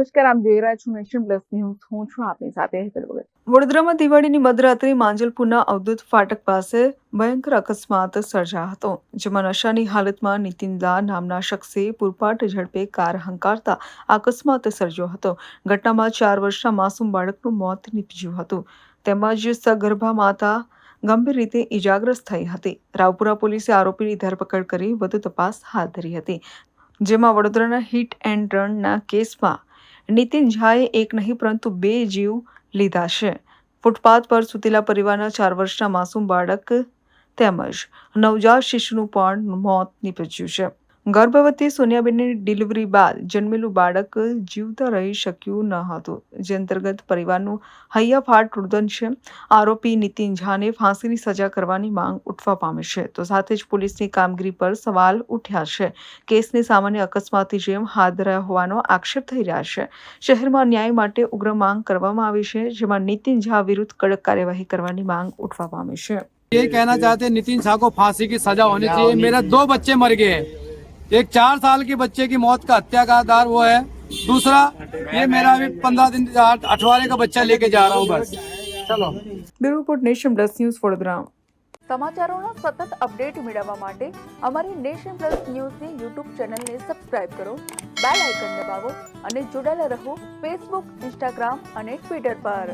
નમસ્કાર આપ જોઈ રહ્યા છો નેશન પ્લસ ન્યૂઝ. હું છું આપની સાથે હેતલ વગર વડોદરામાં દિવાળીની મધરાત્રે માંજલપુરના અવધૂત ફાટક પાસે ભયંકર અકસ્માત સર્જા હતો, જેમાં નશાની હાલતમાં નીતિનદા નામના શખ્સે પૂરપાટ ઝડપે કાર હંકારતા અકસ્માત સર્જ્યો હતો. ઘટનામાં ચાર વર્ષના માસૂમ બાળકનું મોત નીપજ્યું હતું. તેમજ સગર્ભા માતા ગંભીર રીતે ઇજાગ્રસ્ત થઈ હતી. રાવપુરા પોલીસે આરોપીની ધરપકડ કરી વધુ તપાસ હાથ ધરી હતી. જેમાં વડોદરાના હિટ એન્ડ રનના કેસમાં નીતિન ઝાએ એક નહીં, પરંતુ બે જીવ લીધા છે. ફૂટપાથ પર સુતેલા પરિવારના ચાર વર્ષના માસૂમ બાળક તેમજ નવજાત શિશુનું પણ મોત નીપજ્યું છે. ગર્ભવતી સોનિયાબેનની ડિલિવરી બાદ જન્મેલું બાળક જીવતા રહી શક્યું ન હતું જે અંતર્ગત પરિવારનું હૈયાફાટ રુદન છે આરોપી નીતિન ઝાને ફાંસીની સજા કરવાની માંગ ઉઠવા પામી છે તો સાથે જ પોલીસની કામગીરી પર સવાલ ઉઠ્યા છે કેસને સામાન્ય અકસ્માતની જેમ હાથ ધરાયો હોવાનો આક્ષેપ થઈ રહ્યા છે શહેરમાં ન્યાય માટે ઉગ્ર માંગ કરવામાં આવી છે જેમાં નીતિન ઝા વિરુદ્ધ કડક કાર્યવાહી કરવાની માંગ ઉઠવા પામી છે ये कहना चाहते हैं नितिन शाह को फांसी की सजा होनी चाहिए मेरे दो बच्चे मर गए हैं एक चार साल के बच्चे की मौत का हत्या का आधार वो है दूसरा ये मेरा अभी पंद्रह दिन अठवारे का बच्चा लेके जा रहा हूँ बस चलो bureau report Nation Plus news Vadodara સમાચારોના સતત અપડેટ મેળવવા માટે અમારી નેશન પ્લસ ન્યૂઝની યુટ્યુબ ચેનલને સબસ્ક્રાઇબ કરો બેલ આઇકન દબાવો અને જોડાયેલા રહો ફેસબુક ઇન્સ્ટાગ્રામ અને ટ્વિટર પર